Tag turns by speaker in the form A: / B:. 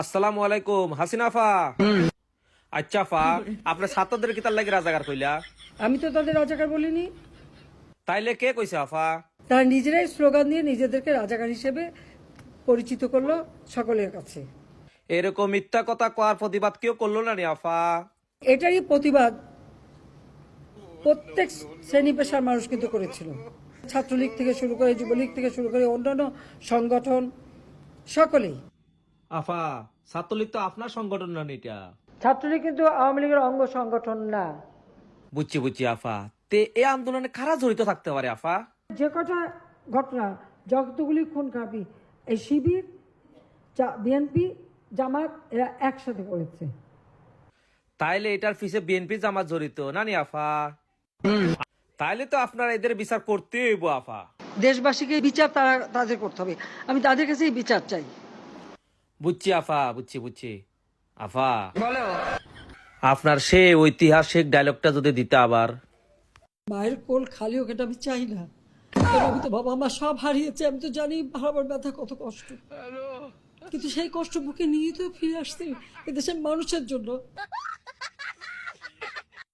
A: আসসালামু আলাইকুম হাসিনা ফা। আচ্ছা ফা আপনার ছাত্রদের কি তার লাগে রাজাকার কইলা?
B: আমি তো তাদের রাজাকার বলিনি।
A: তাইলে কে কইছে আফা?
B: তারা নিজেরাই স্লোগান দিয়ে নিজেদেরকে রাজাকার হিসেবে পরিচিত করল সকলের কাছে।
A: এরকম মিথ্যা কথা কওয়ার প্রতিবাদ কেউ করল না রে আফা।
B: এটারই প্রতিবাদ প্রত্যেক শ্রেণি পেশার মানুষ কিন্তু করেছিল। ছাত্রলীগ থেকে শুরু করে যুবলীগ থেকে শুরু করে অন্যান্য সংগঠন সকলেই।
A: আফা ছাত্রলীগ তো আপনার সংগঠন না এটা।
B: ছাত্রলীগ কিন্তু আওয়ামী লীগের অঙ্গ সংগঠন না।
A: বুঝছি বুঝছি আফা। তে এ আন্দোলনে কারা জড়িত থাকতে পারে আফা?
B: যে কটা ঘটনা যতগুলি খুন খাবি এই শিবির বিএনপি জামাত এরা একসাথে করেছে।
A: তাইলে এটার পিছে বিএনপি জামাত জড়িত না নি আফা? তাইলে তো আপনারা এদের বিচার করতে হইব আফা।
B: দেশবাসীকে বিচার তারা তাদের করতে হবে। আমি তাদের কাছেই বিচার চাই।
A: বুঝছি আফা বুঝছি বুঝছি। আফা। আপনার সেই ঐতিহাসিক ডায়লগটা যদি দিতে আবার।
B: মায়ের কোল খালি হোক এটা আমি চাই না। আমি তো বাবা মা সব হারিয়েছে আমি তো জানি হারাবার ব্যথা কত কষ্ট। কিন্তু সেই কষ্ট বুকে নিয়ে তো ফিরে আসছি এদেশের মানুষের জন্য।